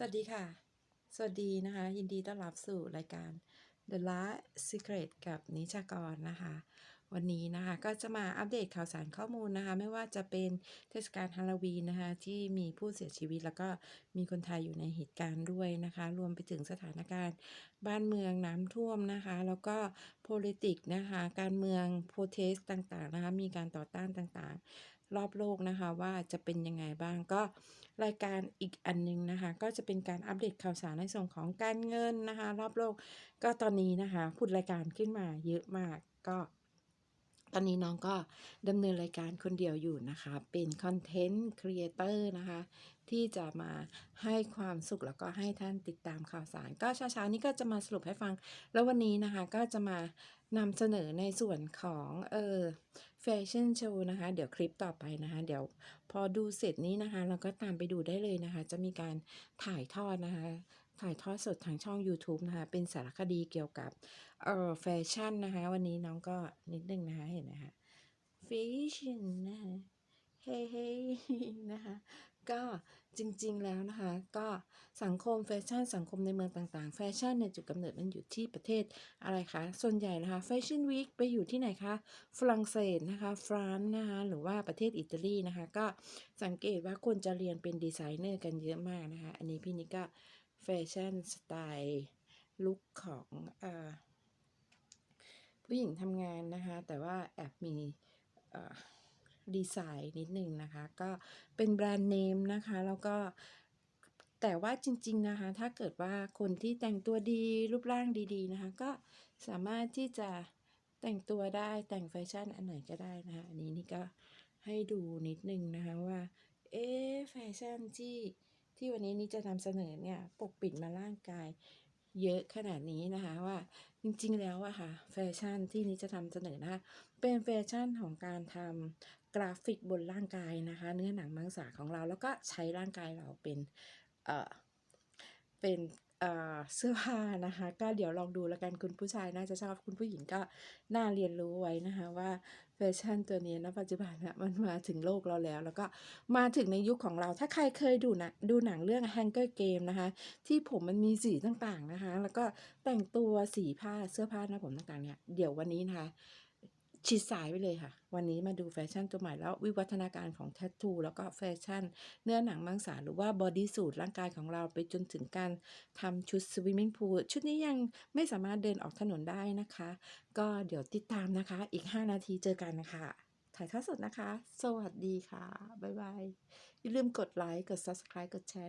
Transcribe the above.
สวัสดีค่ะ สวัสดีนะคะ ยินดีต้อนรับสู่รายการ The Last Secret กับนิชากรนะคะ วันนี้นะคะก็จะมาอัปเดตข่าวสารข้อมูลนะคะ ไม่ว่าจะเป็นเทศกาลฮาโลวีนนะคะ ที่มีผู้เสียชีวิตแล้วก็มีคนไทยอยู่ในเหตุการณ์ด้วยนะคะ รวมไปถึงสถานการณ์ บ้านเมืองน้ำท่วมนะคะ แล้วก็ politics นะคะ การเมือง protest ต่างๆนะคะ มีการต่อต้านต่างๆ รอบโลกนะคะว่าจะเป็นยังไงบ้างก็รายการอีกอันหนึงนะคะ ก็จะเป็นการอัปเดตข่าวสารในส่วนของการเงินนะคะ รอบโลกก็ตอนนี้นะคะพูดรายการขึ้นมาเยอะมากก็ ตอนนี้น้องก็ดำเนินรายการคนเดียวอยู่นะคะ เป็นคอนเทนต์ครีเอเตอร์นะคะ ที่จะมาให้ความสุขแล้วก็ให้ท่านติดตามข่าวสาร ก็เช้าๆนี้ก็จะมาสรุปให้ฟัง แล้ววันนี้นะคะก็จะมานำเสนอในส่วนของเออ แฟชั่นโชว์นะคะ เดี๋ยวคลิปต่อไปนะคะ เดี๋ยวพอดูเสร็จนี้นะคะ เราก็ตามไปดูได้เลยนะคะ จะมีการถ่ายทอดนะคะ ถ่ายทอดสดทางช่อง YouTube นะคะ เป็นสารคดีเกี่ยวกับเอ่อแฟชั่นนะคะ วันนี้น้องก็นิดนึงนะคะ เห็นไหมคะแฟชั่นนะคะ เฮ้เฮ้นะคะก็จริงๆแล้วนะคะ ก็สังคมแฟชั่นสังคมในเมืองต่างๆ แฟชั่นเนี่ยจุดกำเนิดมันอยู่ที่ประเทศอะไรคะส่วนใหญ่นะคะแฟชั่นวีคไปอยู่ที่ไหนคะฝรั่งเศสนะคะฟรานซ์นะคะหรือว่าประเทศอิตาลีนะคะ ก็สังเกตว่าคนจะเรียนเป็นดีไซเนอร์กันเยอะมากนะคะ อันนี้พี่นิกก็แฟชั่นสไตล์ลุคของอผู้หญิงทำงานนะคะ แต่ว่าแอบมีอ ดีไซน์นิดนึงนะคะ ก็เป็นแบรนด์เนมนะคะ แล้วก็แต่ว่าจริง ๆนะคะ ถ้าเกิดว่าคนที่แต่งตัวดีรูปร่างดีๆนะคะ ก็สามารถที่จะแต่งตัวได้แต่งแฟชั่นอันไหนก็ได้นะคะ อันนี้นี่ก็ให้ดูนิดนึงนะคะว่าเอ๊แฟชั่นที่ที่วันนี้นี่จะนำเสนอเนี่ยปกปิดมาร่างกาย เยอะขนาดนี้นะคะว่าจริงๆแล้วอะค่ะแฟชั่นที่นี้จะทำเสนอนะคะเป็นแฟชั่นของการทำกราฟิกบนร่างกายนะคะ เนื้อหนังมังสาของเราแล้วก็ใช้ร่างกายเราเป็นเอ่อเป็น เสื้อผ้านะคะ ก็เดี๋ยวลองดูแล้วกันคุณผู้ชายน่าจะชอบคุณผู้หญิงก็น่าเรียนรู้ไว้นะคะว่าแฟชั่นตัวนี้ณปัจจุบันนะมันมาถึงโลกเราแล้ว แล้วก็มาถึงในยุคของเราถ้าใครเคยดูนะดูหนังเรื่อง Hunger Game นะคะ ที่ผมมันมีสีต่างๆนะคะ แล้วก็แต่งตัวสีผ้าเสื้อผ้านะผมต่างๆเนี่ยเดี๋ยววันนี้นะคะ ชิดสายไปเลยค่ะ วันนี้มาดูแฟชั่นตัวใหม่แล้ววิวัฒนาการของแทททูแล้วก็แฟชั่น เนื้อหนังมังสาหรือว่าบอดี้สูทร่างกายของเราไปจนถึงการทำชุดสวิมมิ่งพูลชุดนี้ยังไม่สามารถเดินออกถนนได้นะคะ ก็เดี๋ยวติดตามนะคะอีก 5 นาทีเจอกันนะคะถ่ายทอดสดนะคะ สวัสดีค่ะ บ๊ายบาย อย่าลืมกดไลค์ กด subscribe กดแชร์